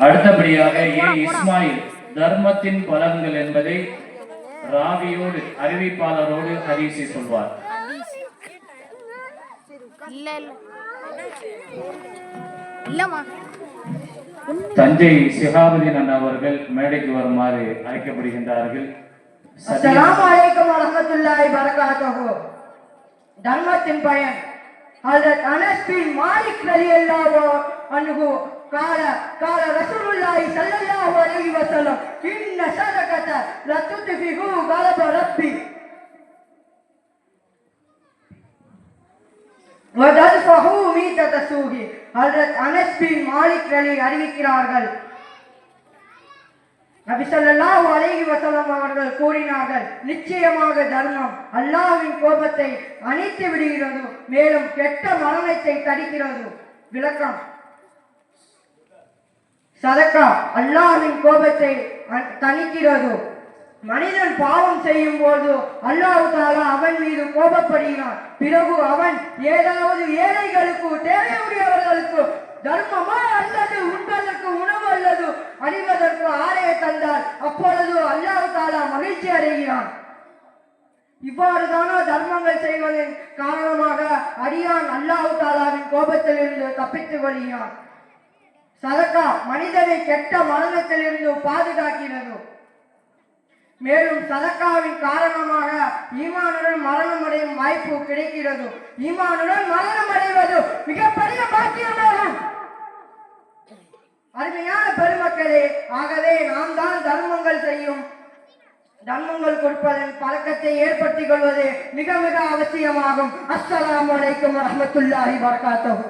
அடுத்தபடியாக ஏ இஸ்மாயில் தர்மத்தின் பலன்கள் என்பதை ராவியோடு அறிவிப்பாளரோடு ஹதீஸை சொல்வார். தஞ்சை சிகாபுதீன் அண்ணா அவர்கள் மேடைக்கு வருமாறு அழைக்கப்படுகின்றார்கள். சத்திய- அஸ்ஸலாமு அலைக்கும் வரஹ்மத்துல்லாஹி வரகாத்துஹு தர்மத்தின் பயன். ஹஜரத் அனஸ் பின் மாலிக் ரலியல்லாஹு அன்ஹு قال قال رسول الله صلى الله عليه وسلم إن صدقة لتطفئ غضب ربي وتدفع ميتة سوء ஹஜரத் அனஸ் பின் மாலிக் ரலி அறிவிக்கிறார்கள் நபி ஸல்லல்லாஹு அலைஹி வஸல்லம் அவர்கள் கூறினார்கள் நிச்சயமாக தர்மம் அல்லாஹ்வின் கோபத்தை அணைத்து விடுகிறது மேலும் கெட்ட மரணத்தை தடுக்கிறது விளக்கம் சதக்கா அல்லாஹ்வின் கோபத்தை அ- தணிக்கிறது. மனிதன் பாவம் செய்யும் போது அல்லாஹ் தாலா அவன் மீது கோபப்படுகிறான். பிறகு அவன் ஏதாவது ஏழைகளுக்கு தேவையுடையவர்களுக்கு தர்மமா அல்லது உண்பதற்கு உணவு அல்லது அணிவதற்கு ஆடையை தந்தால் அப்பொழுது அல்லாஹ் தாலா மகிழ்ச்சி அடைகிறான். இவ்வாறு தானோ தர்மங்கள் செய்வதன் காரணமாக அடியான் அல்லாஹ் தாலாவின் கோபத்திலிருந்து தப்பித்து வருகிறான் சதக்கா மனிதனை கெட்ட மரணத்திலிருந்து பாதுகாக்கிறது. மேலும் சதக்காவின் காரணமாக ஈமானுடன் மரணம் அடையும் வாய்ப்பு கிடைக்கிறது. ஈமானுடன் மரணம் அடைவது மிகப்பெரிய பாக்கியமாகும். அருமையான பெருமக்களே ஆகவே நாம் தான் தர்மங்கள் செய்யும். தர்மங்கள் கொடுப்பதன் பழக்கத்தை ஏற்படுத்திக் கொள்வது மிக மிக அவசியமாகும். அஸ்லாம் வலைக்கும் வரஹ்மத்துல்லாஹி வரகாத்துஹு